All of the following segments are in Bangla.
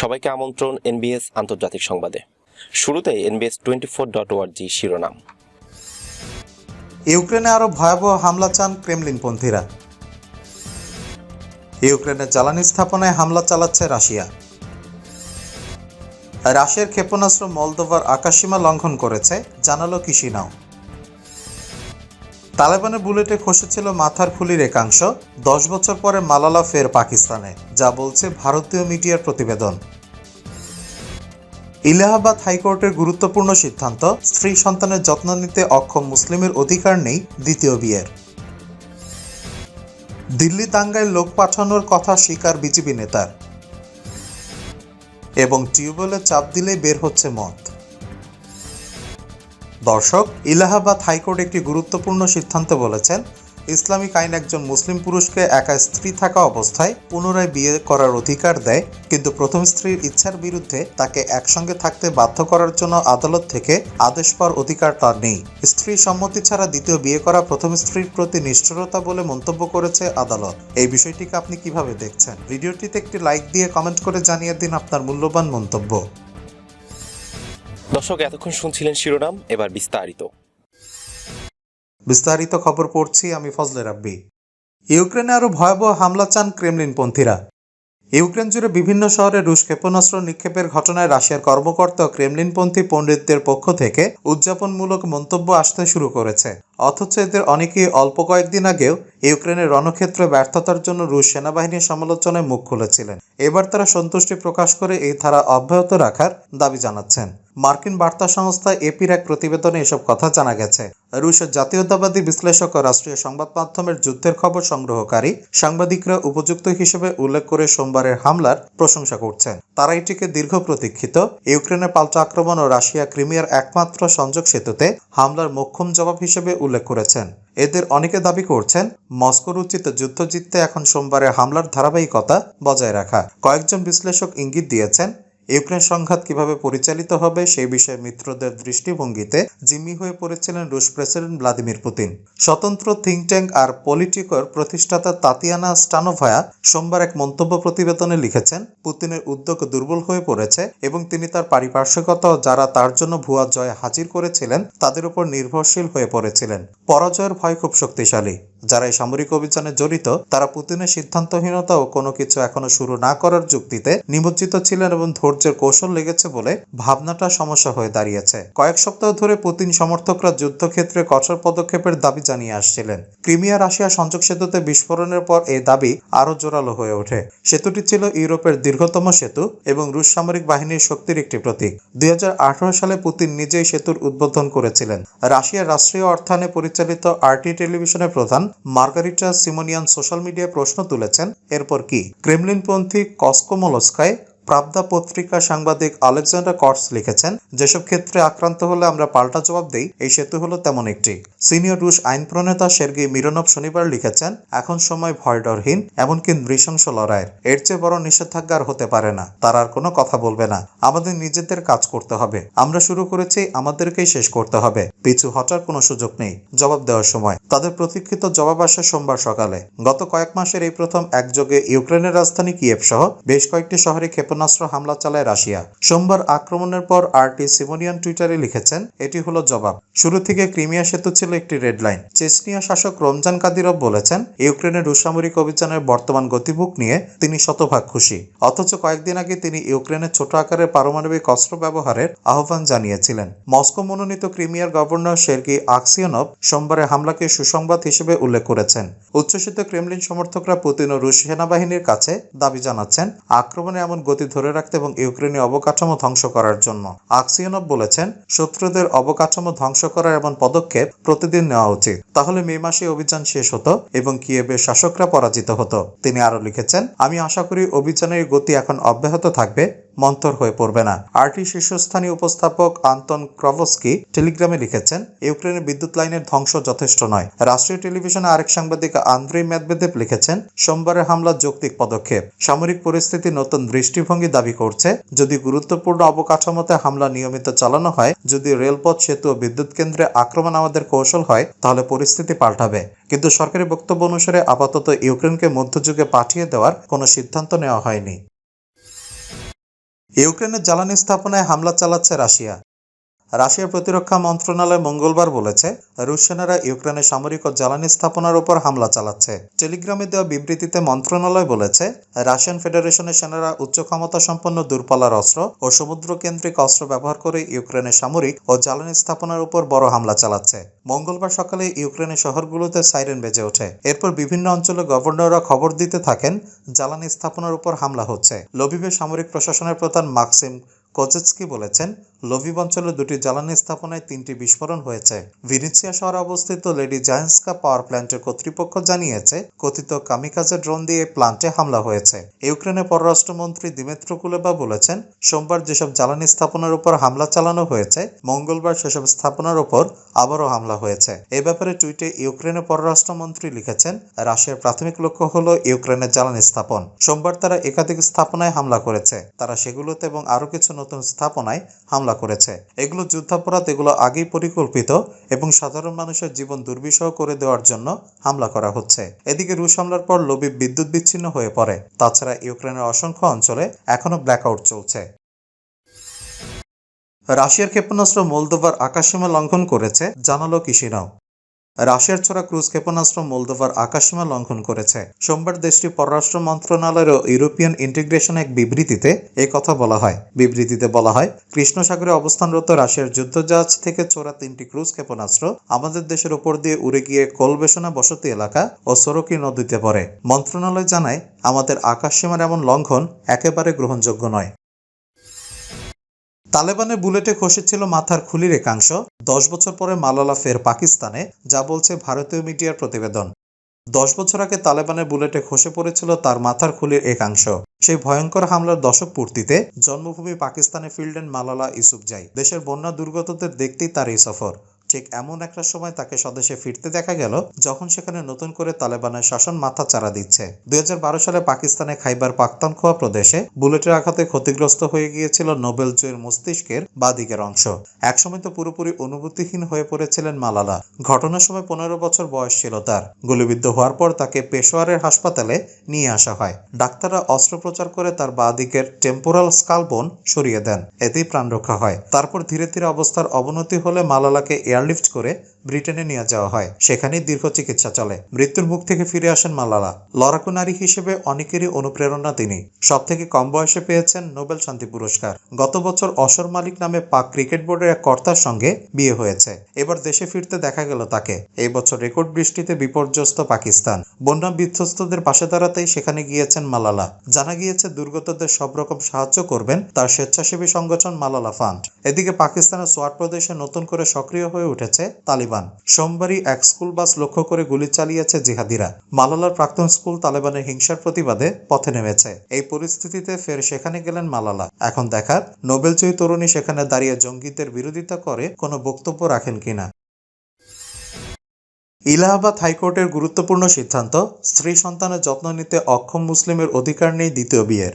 সবাইকে আমন্ত্রণ এনবিএস আন্তর্জাতিক সংবাদে। শুরুতে এনবিএস টোয়েন্টি ফোর ডট ওয়ার্জি শিরোনাম। ইউক্রেনে আরও ভয়াবহ হামলা চান ক্রেমলিনপন্থীরা। ইউক্রেনের জ্বালানি স্থাপনায় হামলা চালাচ্ছে রাশিয়া। রাশিয়ার ক্ষেপণাস্ত্র মলদোভার আকাশসীমা লঙ্ঘন করেছে, জানালো কিশিনাও। তালেবানের বুলেটে খসেছিল মাথার খুলির একাংশ। দশ বছর পরে মালালা ফের পাকিস্তানে, যা বলছে ভারতীয় মিডিয়ার প্রতিবেদন। ইলাহাবাদ হাইকোর্টের গুরুত্বপূর্ণ সিদ্ধান্ত, স্ত্রী সন্তানের যত্ন নিতে অক্ষম মুসলিমের অধিকার নেই দ্বিতীয় বিয়ের। দিল্লি দাঙ্গায় লোক পাঠানোর কথা স্বীকার বিজেপি নেতার। এবং টিউবওয়েলে চাপ দিলেই বের হচ্ছে মত দর্শক ইলাহাবাদ হাইকোর্ট একটি গুরুত্বপূর্ণ সিদ্ধান্ত বলেছেন, ইসলামিক আইন একজন মুসলিম পুরুষকে একা স্ত্রী থাকা অবস্থায় পুনরায় বিয়ে করার অধিকার দেয়, কিন্তু প্রথম স্ত্রীর ইচ্ছার বিরুদ্ধে তাকে একসঙ্গে থাকতে বাধ্য করার জন্য আদালত থেকে আদেশ পাওয়ার অধিকার তার নেই। স্ত্রীর সম্মতি ছাড়া দ্বিতীয় বিয়ে করা প্রথম স্ত্রীর প্রতি নিষ্ঠুরতা বলে মন্তব্য করেছে আদালত। এই বিষয়টিকে আপনি কীভাবে দেখছেন? ভিডিওটিতে একটি লাইক দিয়ে কমেন্ট করে জানিয়ে দিন আপনার মূল্যবান মন্তব্য। দর্শক, এতক্ষণ শুনছিলেন শিরোনাম, এবার বিস্তারিত। বিস্তারিত খবর পড়ছি আমি ফজলে রাব্বি। ইউক্রেনে আরও ভয়াবহ হামলা চান ক্রেমলিনপন্থীরা। ইউক্রেন জুড়ে বিভিন্ন শহরে রুশ ক্ষেপণাস্ত্র নিক্ষেপের ঘটনায় রাশিয়ার কর্মকর্তা ক্রেমলিনপন্থী পণ্ডিতদের পক্ষ থেকে উদযাপনমূলক মন্তব্য আসতে শুরু করেছে। অথচ এদের অনেকেই অল্প কয়েকদিন আগেও ইউক্রেনের রণক্ষেত্রে ব্যর্থতার জন্য রুশ সেনাবাহিনীর সমালোচনায় মুখ খুলেছিলেন। এবার তারা সন্তুষ্টি প্রকাশ করে এই ধারা অব্যাহত রাখার দাবি জানাচ্ছেন। মার্কিন বার্তা সংস্থা এপির এক প্রতিবেদনে এসব কথা জানা গেছে। রুশের জাতীয়তাবাদী বিশ্লেষক ও রাষ্ট্রীয় সংবাদ মাধ্যমের যুদ্ধের খবর সংগ্রহকারী সাংবাদিকরা উপযুক্ত হিসেবে উল্লেখ করে সোমবারের হামলার প্রশংসা করছেন। তারা এটিকে দীর্ঘ প্রতীক্ষিত ইউক্রেনের পাল্টা আক্রমণ ও রাশিয়া ক্রিমিয়ার একমাত্র সংযোগ সেতুতে হামলার মোক্ষম জবাব হিসেবে উল্লেখ করেছেন। এদের অনেকে দাবি করছেন মস্কোর উচিত যুদ্ধ জিততে এখন সোমবারের হামলার ধারাবাহিকতা বজায় রাখা। কয়েকজন বিশ্লেষক ইঙ্গিত দিয়েছেন ইউক্রেন সংঘাত কীভাবে পরিচালিত হবে সেই বিষয়ে মিত্রদের দৃষ্টিভঙ্গিতে জিম্মি হয়ে পড়েছিলেন রুশ প্রেসিডেন্ট ভ্লাদিমির পুতিন। স্বতন্ত্র থিঙ্ক ট্যাঙ্ক আর পলিটিকর প্রতিষ্ঠাতা তাতিয়ানা স্টানোভায়া সোমবার এক মন্তব্য প্রতিবেদনে লিখেছেন, পুতিনের উদ্যোগ দুর্বল হয়ে পড়েছে এবং তিনি তার পারিপার্শ্বিকতা যারা তার জন্য ভুয়া জয় হাজির করেছিলেন, তাদের উপর নির্ভরশীল হয়ে পড়েছিলেন। পরাজয়ের ভয় খুব শক্তিশালী। যারা এই সামরিক অভিযানে জড়িত, তারা পুতিনের সিদ্ধান্তহীনতা ও কোনো কিছু এখনও শুরু না করার যুক্তিতে নিমজ্জিত ছিলেন এবং ধৈর্যের কৌশল লেগেছে বলে ভাবনাটা সমস্যা হয়ে দাঁড়িয়েছে। কয়েক সপ্তাহ ধরে পুতিন সমর্থকরা যুদ্ধক্ষেত্রে কঠোর পদক্ষেপের দাবি জানিয়ে আসছিলেন। ক্রিমিয়া রাশিয়া সংযোগ সেতুতে বিস্ফোরণের পর এই দাবি আরও জোরালো হয়ে ওঠে। সেতুটি ছিল ইউরোপের দীর্ঘতম সেতু এবং রুশ সামরিক বাহিনীর শক্তির একটি প্রতীক। দুই হাজার আঠারো সালে পুতিন নিজেই সেতুর উদ্বোধন করেছিলেন। রাশিয়ার রাষ্ট্রীয় অর্থায়নে পরিচালিত আরটি টেলিভিশনের প্রধান মার্গারিটা সিমোনিয়ান সোশ্যাল মিডিয়ায় প্রশ্ন তুলেছেন, এরপর কি? ক্রেমলিনপন্থী কসকোমোলস্কায় প্রাবদা পত্রিকা সাংবাদিক আলেকজান্ডার কর্টস লিখেছেন, যেসব ক্ষেত্রে আক্রান্ত হলে আমরা পাল্টা জবাব দেই, এই সেতু হলো তেমন একটি। সিনিয়র রুশ আইন প্রণেতা সের্গি মিরনভ শনিবার লিখেছেন, এখন সময় ভয়ডরহীন, এমনকি নৃশংস লড়াইয়ের। এর চেয়ে বড় নিষেধাজ্ঞার হতে পারে না, তার আর কোনো কথা বলবে না। আমাদের নিজেদের কাজ করতে হবে। আমরা শুরু করেছি, আমাদেরকেই শেষ করতে হবে। পিছু হটার কোনো সুযোগ নেই। জবাব দেওয়ার সময় তাদের প্রতীক্ষিত জবাব আসে সোমবার সকালে। গত কয়েক মাসের এই প্রথম একযোগে ইউক্রেনের রাজধানী কিয়েভ সহ বেশ কয়েকটি শহরে ক্ষেপণাস্ত্র হামলা চালায় রাশিয়া। সোমবার আক্রমণের পর আরটি সিমোনিয়ান টুইটারে লিখেছেন, এটি হলো জবাব। শুরু থেকে ক্রিমিয়া সেতু ছিল একটি রেড লাইন। চেচনিয়া শাসক রমজান কাদিরভ বলেছেন, ইউক্রেনের রুশ সামরিক অভিযানের বর্তমান গতিমুখ নিয়ে তিনি শতভাগ খুশি। অথচ কয়েকদিন আগে তিনি ইউক্রেনের ছোট আকারের পারমাণবিক অস্ত্র ব্যবহারের আহ্বান জানিয়েছিলেন। মস্কো মনোনীত ক্রিমিয়ার গভর্নর সের্গি আকসিয়নভ সোমবারে হামলাকে সুসংবাদ হিসেবে উল্লেখ করেছেন। উচ্ছ্বসিত ক্রেমলিন সমর্থকরা পুতিন ও রুশ সেনাবাহিনীর কাছে দাবি জানাচ্ছেন, আক্রমণে এমন গতি ধরে রাখতে এবং ইউক্রেনে অবকাঠামো ধ্বংস করার জন্য। আকসিয়নভ বলেছেন, শত্রুদের অবকাঠামো ধ্বংস করার এমন পদক্ষেপ প্রতিদিন নেওয়া উচিত। তাহলে মে মাসে অভিযান শেষ হতো এবং কিয়েবের শাসকরা পরাজিত হতো। তিনি আরও লিখেছেন, আমি আশা করি অভিযানের গতি এখন অব্যাহত থাকবে। মন্থর হয়ে পড়বে না। আরটি শীর্ষস্থানীয় উপস্থাপক আন্তন ক্রভস্কি টেলিগ্রামে লিখেছেন, ইউক্রেনের বিদ্যুৎ লাইনের ধ্বংস যথেষ্ট নয়। রাষ্ট্রীয় টেলিভিশনে আরেক সাংবাদিক আন্দ্রে মেদবেদেব লিখেছেন, সোমবারের হামলা যৌক্তিক পদক্ষেপ। সামরিক পরিস্থিতি নতুন দৃষ্টিভঙ্গি দাবি করছে, যদি গুরুত্বপূর্ণ অবকাঠামোতে হামলা নিয়মিত চালানো হয়, যদি রেলপথ, সেতু ও বিদ্যুৎ কেন্দ্রে আক্রমণ আমাদের কৌশল হয়, তাহলে পরিস্থিতি পাল্টাবে। কিন্তু সরকারি বক্তব্য অনুসারে আপাতত ইউক্রেনকে মধ্যযুগে পাঠিয়ে দেওয়ার কোনো সিদ্ধান্ত নেওয়া হয়নি। ইউক্রেনের জ্বালানি স্থাপনায় হামলা চালাচ্ছে রাশিয়া। রাশিয়ার প্রতিরক্ষা মন্ত্রণালয় মঙ্গলবার বলেছে, রুশ সেনারা ইউক্রেনের সামরিক ও জ্বালানি স্থাপনার উপর হামলা চালাচ্ছে। টেলিগ্রামে দেওয়া বিবৃতিতে মন্ত্রণালয় বলেছে, রাশিয়ান ফেডারেশনের সেনারা উচ্চ ক্ষমতা সম্পন্ন দূরপাল্লার অস্ত্র ও সমুদ্র কেন্দ্রিক অস্ত্র ব্যবহার করে ইউক্রেনের সামরিক ও জ্বালানি স্থাপনার উপর বড় হামলা চালাচ্ছে। মঙ্গলবার সকালে ইউক্রেনের শহরগুলোতে সাইরেন বেজে ওঠে। এরপর বিভিন্ন অঞ্চলে গভর্নররা খবর দিতে থাকেন, জ্বালানি স্থাপনার উপর হামলা হচ্ছে। লবিবের সামরিক প্রশাসনের প্রধান মাক্সিম কোজেৎস্কি বলেছেন লভিভ অঞ্চলে দুটি জ্বালানি স্থাপনায় তিনটি বিস্ফোরণ হয়েছে। ভিনিসিয়া শহরে অবস্থিত লেডি জায়েন্সকা পাওয়ার প্ল্যান্টের কর্তৃপক্ষ জানিয়েছে, কথিত কামিকাজে ড্রোন দিয়ে প্ল্যান্টে হামলা হয়েছে। ইউক্রেনের পররাষ্ট্রমন্ত্রী দিমেত্র কুলেবা বলেছেন, সোমবার যেসব জ্বালানি স্থাপনার উপর হামলা চালানো হয়েছে, মঙ্গলবার সেসব স্থাপনার উপর আবারও হামলা হয়েছে। এ ব্যাপারে টুইটে ইউক্রেনের পররাষ্ট্রমন্ত্রী লিখেছেন, রাশিয়ার প্রাথমিক লক্ষ্য হল ইউক্রেনের জ্বালানি স্থাপন। সোমবার তারা একাধিক স্থাপনায় হামলা করেছে। তারা সেগুলোতে এবং আরও কিছু নতুন স্থাপনায় হামলা করেছে। এগুলো যুদ্ধাপরাধ, এগুলো আগেই পরিকল্পিত এবং সাধারণ মানুষের জীবন দুর্বিষহ করে দেওয়ার জন্য হামলা করা হচ্ছে। এদিকে রুশ হামলার পর লবিব বিদ্যুৎ বিচ্ছিন্ন হয়ে পড়ে। তাছাড়া ইউক্রেনের অসংখ্য অঞ্চলে এখনও ব্ল্যাকআউট চলছে। রাশিয়ার ক্ষেপণাস্ত্র মোলদোভার আকাশসীমা লঙ্ঘন করেছে, জানালো কিশিনাও। রাশিয়ার ছোড়া ক্রুজ ক্ষেপণাস্ত্র মোলদোভার আকাশসীমা লঙ্ঘন করেছে। সোমবার দেশটির পররাষ্ট্র মন্ত্রণালয়ের ও ইউরোপিয়ান ইন্টিগ্রেশন এক বিবৃতিতে এ কথা বলা হয়। বিবৃতিতে বলা হয় কৃষ্ণ সাগরে অবস্থানরত রাশিয়ার যুদ্ধজাহাজ থেকে চোরা তিনটি ক্রুজ ক্ষেপণাস্ত্র আমাদের দেশের উপর দিয়ে উড়ে গিয়ে কোলবেশনা বসতি এলাকা ও সরকি নদীতে পড়ে। মন্ত্রণালয় জানায়, আমাদের আকাশসীমার এমন লঙ্ঘন একেবারে গ্রহণযোগ্য নয়। তালেবানের বুলেটে খসেছিল মাথার খুলির একাংশ। দশ বছর পরে মালালা ফের পাকিস্তানে, যা বলছে ভারতীয় মিডিয়ার প্রতিবেদন। দশ বছর আগে তালেবানের বুলেটে খসে পড়েছিল তার মাথার খুলির একাংশ। সেই ভয়ঙ্কর হামলার দশক পূর্তিতে জন্মভূমি পাকিস্তানে ফিল্ডেন মালালা ইসুফজাই দেশের বন্যা দুর্গতদের দেখতেই তার এই সফর। ঠিক এমন একটা সময় তাকে স্বদেশে ফিরতে দেখা গেল, যখন সেখানে নতুন করে তালেবানের শাসন মাথা চারা দিচ্ছে। দুই সালে পাকিস্তানে খাইবার পাক্তানখোয়া প্রদেশে বুলেটের আঘাতে ক্ষতিগ্রস্ত হয়ে গিয়েছিল নোবেল জয়ের মস্তিষ্কের বাদিকের অংশ। একসময় তো পুরোপুরি অনুভূতিহীন হয়ে পড়েছিলেন মালালা। ঘটনার সময় পনেরো বছর বয়স ছিল তার। গুলিবিদ্ধ হওয়ার পর তাকে পেশোয়ারের হাসপাতালে নিয়ে আসা হয়। ডাক্তাররা অস্ত্রোপচার করে তার বাদিকের টেম্পোরাল স্কালবোন সরিয়ে দেন। এতেই প্রাণ রক্ষা হয়। তারপর ধীরে ধীরে অবস্থার অবনতি হলে মালালাকে এয়ারলিফট করে ব্রিটেনে নিয়ে যাওয়া হয়। সেখানেই দীর্ঘ চিকিৎসা চলে। মৃত্যুর মুখ থেকে ফিরে আসেন মালালা। লড়াকু নারী হিসেবে অনেকেরই অনুপ্রেরণা তিনি। সব থেকে কম বয়সে পেয়েছেন নোবেল শান্তি পুরস্কার। গত বছর অসর মালিক নামে পাক ক্রিকেট বোর্ডের এক কর্তার সঙ্গে বিয়ে হয়েছে। এবার দেশে ফিরতে দেখা গেল তাকে। এই বছর রেকর্ড বৃষ্টিতে বিপর্যস্ত পাকিস্তান। বন্যা বিধ্বস্তদের পাশে দাঁড়াতেই সেখানে গিয়েছেন মালালা। জানা গিয়েছে, দুর্গতদের সব রকম সাহায্য করবেন তার স্বেচ্ছাসেবী সংগঠন মালালা ফান্ড। এদিকে পাকিস্তানের সোয়াট প্রদেশে নতুন করে সক্রিয় হয়ে উঠেছে তালিবান। সোমবারই এক স্কুল বাস লক্ষ্য করে গুলি চালিয়েছে জিহাদিরা। মালালার প্রাক্তন স্কুল তালেবানের হিংসার প্রতিবাদে পথে নেমেছে। এই পরিস্থিতিতে ফের সেখানে গেলেন মালালা। এখন দেখার, নোবেলজয়ী তরুণী সেখানে দাঁড়িয়ে জঙ্গিদের বিরোধিতা করে কোনো বক্তব্য রাখেন কিনা? ইলাহাবাদ হাইকোর্টের গুরুত্বপূর্ণ সিদ্ধান্ত, স্ত্রী সন্তানের যত্ন নিতে অক্ষম মুসলিমের অধিকার নেই দ্বিতীয় বিয়ের।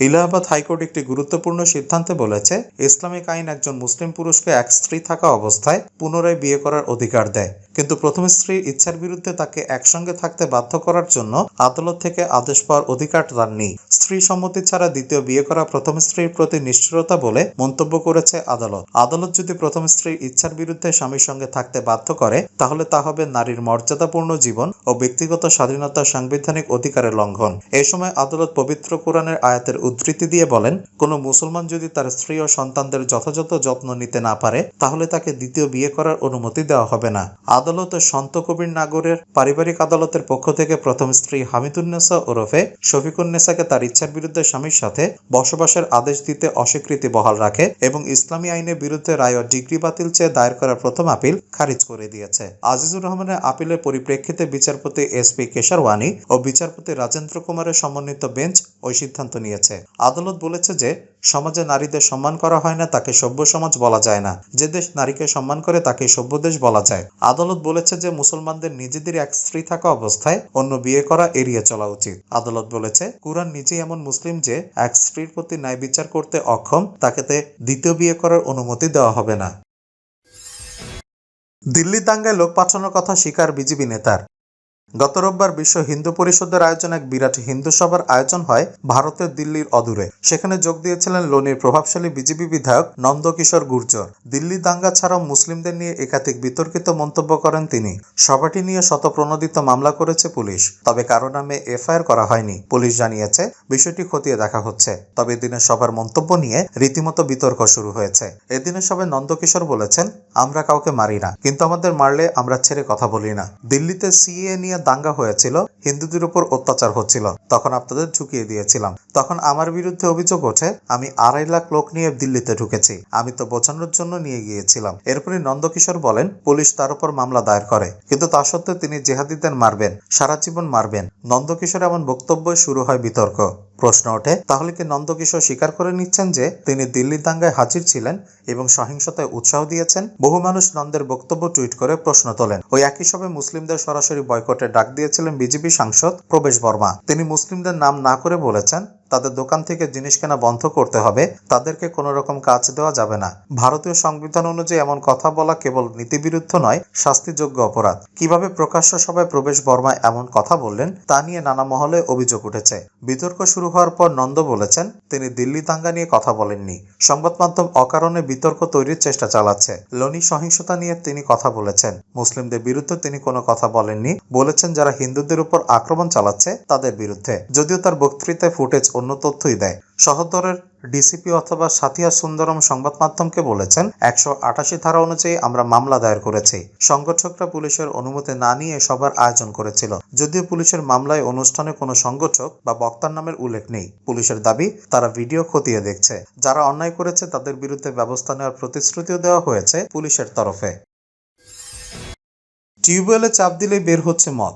ইলাহাবাদ হাইকোর্ট একটি গুরুত্বপূর্ণ সিদ্ধান্তে বলেছে, ইসলামিক আইন একজন মুসলিম পুরুষকে এক স্ত্রী থাকা অবস্থায় পুনরায় বিয়ে করার অধিকার দেয়। কিন্তু প্রথম স্ত্রীর ইচ্ছার বিরুদ্ধে তাকে একসঙ্গে থাকতে বাধ্য করার জন্য আদালত থেকে আদেশ পাওয়ার অধিকার তার নেই। স্ত্রী সম্মতি ছাড়া দ্বিতীয় বিয়ে করা প্রথম স্ত্রীর প্রতি নিষ্ঠুরতা বলে মন্তব্য করেছে আদালত। আদালত যদি প্রথম স্ত্রীর ইচ্ছার বিরুদ্ধে স্বামীর সঙ্গে থাকতে বাধ্য করে, তাহলে তা হবে নারীর মর্যাদাপূর্ণ জীবন ও ব্যক্তিগত স্বাধীনতার সাংবিধানিক অধিকারের লঙ্ঘন। এই সময় আদালত পবিত্র কোরআনের আয়াতের উদ্ধৃতি দিয়ে বলেন, কোনো মুসলমান যদি তার স্ত্রী ও সন্তানদের যথাযথ যত্ন নিতে না পারে, তাহলে তাকে দ্বিতীয় বিয়ে করার অনুমতি দেওয়া হবে না। আদালত সন্ত কবির নাগরের পারিবারিক আদালতের পক্ষ থেকে প্রথম স্ত্রী হামিদুন্নেসা ওরফে শফিকুন্নেসাকে তার ইচ্ছার বিরুদ্ধে স্বামীর সাথে বসবাসের আদেশ দিতে অস্বীকৃতি বহাল রাখে এবং ইসলামী আইনের বিরুদ্ধে রায় ও ডিগ্রি বাতিল চেয়ে দায়ের করা প্রথম আপিল খারিজ করে দিয়েছে। আজিজুর রহমানের আপিলের পরিপ্রেক্ষিতে বিচারপতি এস পি কেশারওয়ানি ও বিচারপতি রাজেন্দ্র কুমারের সমন্বিত বেঞ্চ ওই সিদ্ধান্ত নিয়েছে। আদালত বলেছে যে, সমাজে নারীদের সম্মান করা হয় না, তাকে সভ্য সমাজ বলা যায় না। যে দেশ নারীকে সম্মান করে, তাকে সভ্য দেশ বলা যায়। আদালত বলেছে যে, মুসলমানদের নিজেদের এক স্ত্রী থাকা অবস্থায় অন্য বিয়ে করা এড়িয়ে চলা উচিত। আদালত বলেছে, কুরআন নিজেই এমন মুসলিম যে, এক স্ত্রীর প্রতি ন্যায় বিচার করতে অক্ষম তাকেতে দ্বিতীয় বিয়ে করার অনুমতি দেওয়া হবে না। দিল্লি দাঙ্গায় লোক পাঠানোর কথা স্বীকার বিজেপি নেতার। গত রোববার বিশ্ব হিন্দু পরিষদের আয়োজনে এক বিরাট হিন্দু সভার আয়োজন হয় ভারতের দিল্লির অদূরে। সেখানে যোগ দিয়েছিলেন লোনির প্রভাবশালী বিজেপি বিধায়ক নন্দকিশোর গুর্জর। দিল্লি দাঙ্গা ছাড়াও মুসলিমদের নিয়ে একাধিক বিতর্কিত মন্তব্য করেন তিনি। সভাটি নিয়ে শতপ্রণোদিত মামলা করেছে পুলিশ, তবে কারও নামে এফআইআর করা হয়নি। পুলিশ জানিয়েছে, বিষয়টি খতিয়ে দেখা হচ্ছে। তবে এদিনের সভার মন্তব্য নিয়ে রীতিমতো বিতর্ক শুরু হয়েছে। এদিনের সভায় নন্দকিশোর বলেছেন, আমরা কাউকে মারি না। কিন্তু আমাদের মারলে আমরা ছেড়ে কথা বলি না। দিল্লিতে সিএ নিয়ে দাঙ্গা হয়েছিল, হিন্দুদের উপর অত্যাচার হচ্ছিল। তখন আপনাদের ঝুঁকিয়ে দিয়েছিলাম। তখন আমার বিরুদ্ধে অভিযোগ ওঠে, আমি আড়াই লাখ লোক নিয়ে দিল্লিতে ঢুকেছি। আমি তো বোঝানোর জন্য নিয়ে গিয়েছিলাম। এরপরে নন্দকিশোর বলেন, পুলিশ তার উপর মামলা দায়ের করে। কিন্তু তা সত্ত্বেও তিনি জেহাদিদের মারবেন, সারা জীবন মারবেন। নন্দকিশোর এমন বক্তব্য শুরু হয় বিতর্ক। প্রশ্ন ওঠে, তাহলে কি নন্দকিশোর স্বীকার করে নিচ্ছেন যে তিনি দিল্লির দাঙ্গায় হাজির ছিলেন এবং সহিংসতায় উৎসাহ দিয়েছেন? বহু মানুষ নন্দের বক্তব্য টুইট করে প্রশ্ন তোলেন। ওই একই সময় মুসলিমদের সরাসরি বয়কটে ডাক দিয়েছিলেন বিজেপি সাংসদ প্রবেশ বর্মা। তিনি মুসলিমদের নাম না করে বলেছেন তাদের দোকান থেকে জিনিস কেনা বন্ধ করতে হবে, তাদেরকে কোনো রকম কাজ দেওয়া যাবে না। ভারতীয় সংবিধান অনুযায়ী এমন কথা বলা কেবল নীতিবিরুদ্ধ নয়, শাস্তিযোগ্য অপরাধ। কীভাবে প্রকাশ্য সভায় প্রবেশ বর্মা এমন কথা বললেন, তা নিয়ে নানা মহলে অভিযোগ উঠেছে। বিতর্ক শুরু হওয়ার পর নন্দ বলেছেন, তিনি দিল্লি দাঙ্গা নিয়ে কথা বলেননি। সংবাদ মাধ্যম অকারণে বিতর্ক তৈরির চেষ্টা চালাচ্ছে। লনি সহিংসতা নিয়ে তিনি কথা বলেছেন। মুসলিমদের বিরুদ্ধে তিনি কোনো কথা বলেননি। বলেছেন, যারা হিন্দুদের উপর আক্রমণ চালাচ্ছে, তাদের বিরুদ্ধে। যদিও তার বক্তৃতায় ফুটেজ অন্য তথ্যই দেয়। শহরের ডিসিপি অথবা সাথিয়া সুন্দরম সংবাদ মাধ্যমকে বলেছেন, একশো আটাশি ধারা অনুযায়ী আমরা মামলা দায়ের করেছি। সংগঠকরা পুলিশের অনুমতি না নিয়ে সবার আয়োজন করেছিল। যদিও পুলিশের মামলায় অনুষ্ঠানে কোনো সংগঠক বা বক্তার নামের উল্লেখ নেই। পুলিশের দাবি, তারা ভিডিও খতিয়ে দেখছে। যারা অন্যায় করেছে, তাদের বিরুদ্ধে ব্যবস্থা নেওয়ার প্রতিশ্রুতিও দেওয়া হয়েছে পুলিশের তরফে। টিউবওয়েলে চাপ দিলেই বের হচ্ছে মদ।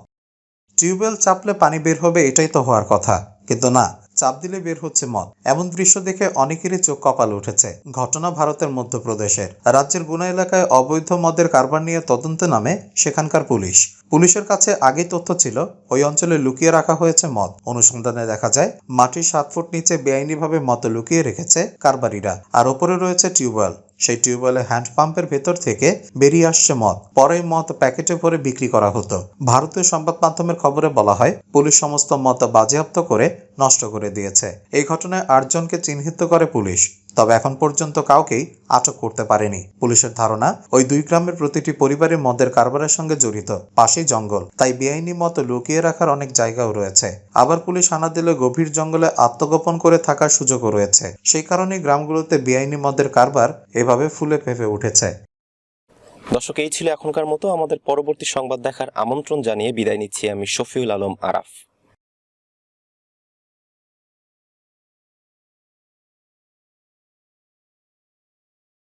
টিউবওয়েল চাপলে পানি বের হবে এটাই তো হওয়ার কথা। কিন্তু না চাপ দিলে বের হচ্ছে মদ। এমন দৃশ্য দেখে অনেকেরই চোখ কপাল উঠেছে। ঘটনা ভারতের মধ্যপ্রদেশের। রাজ্যের গুনা এলাকায় অবৈধ মদের কারবার নিয়ে তদন্তে নামে সেখানকার পুলিশ। পুলিশের কাছে আগেই তথ্য ছিল, ওই অঞ্চলে লুকিয়ে রাখা হয়েছে মদ। অনুসন্ধানে দেখা যায়, মাটির সাত ফুট নিচে বেআইনিভাবে মদ লুকিয়ে রেখেছে কারবারিরা। আর ওপরে রয়েছে টিউবওয়েল। সেই টিউবওয়েলে হ্যান্ড পাম্পের ভেতর থেকে বেরিয়ে আসছে মদ। পরে মদ প্যাকেটে ভরে বিক্রি করা হতো। ভারতীয় সংবাদ মাধ্যমের খবরে বলা হয়, পুলিশ সমস্ত মদ বাজেয়াপ্ত করে নষ্ট করে দিয়েছে। এই ঘটনায় আটজনকে চিহ্নিত করে পুলিশ, তবে এখন পর্যন্ত কাউকেই আটক করতে পারেনি। পুলিশের ধারণা, ওই দুই গ্রামের প্রতিটি পরিবারে মদের কারবারের সঙ্গে জড়িত, পাশেই জঙ্গল। তাই বেআইনি মত লুকিয়ে রাখার অনেক জায়গাও রয়েছে। আবার পুলিশ হানা দিলে গভীর জঙ্গলে আত্মগোপন করে থাকার সুযোগও রয়েছে। সেই কারণে গ্রামগুলোতে বেআইনি মদের কারবার এভাবে ফুলে ফেঁপে উঠেছে। দর্শক, এই ছিল এখনকার মতো। আমাদের পরবর্তী সংবাদ দেখার আমন্ত্রণ জানিয়ে বিদায় নিচ্ছি আমি শফিউল আলম আরাফ।